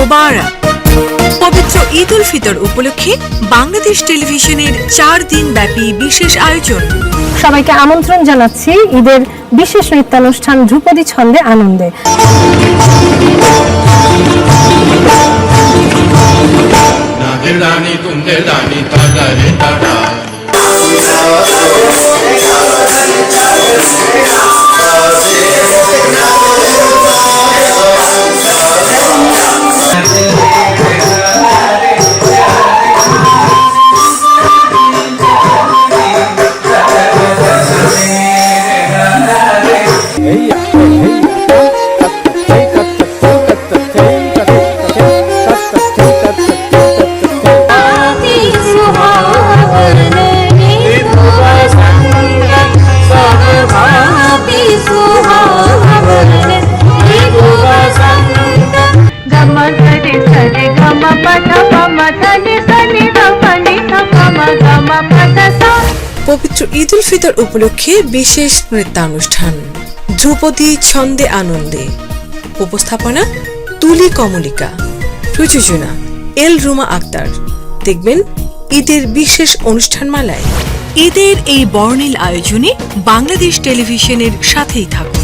মোবারক। পবিত্র ঈদ উল ফিতর উপলক্ষে বাংলাদেশ টেলিভিশনের চার দিন ব্যাপী বিশেষ আয়োজন। সবাইকে আমন্ত্রণ জানাচ্ছি ঈদের বিশেষ নৃত্যানুষ্ঠান ধ্রুপদী ছন্দে আনন্দে। রানী তুমি রানী তারা পবিত্র ঈদ উল ফিতর উপলক্ষে বিশেষ নৃত্যানুষ্ঠান। ধ্রুপদী ছন্দে আনন্দে। উপস্থাপনা তুলি কমলিকা। প্রযোজনা এল রুমা আক্তার। দেখবেন ঈদের বিশেষ অনুষ্ঠানমালায়। ঈদের এই বর্ণিল আয়োজনে বাংলাদেশ টেলিভিশনের সাথেই থাকুন।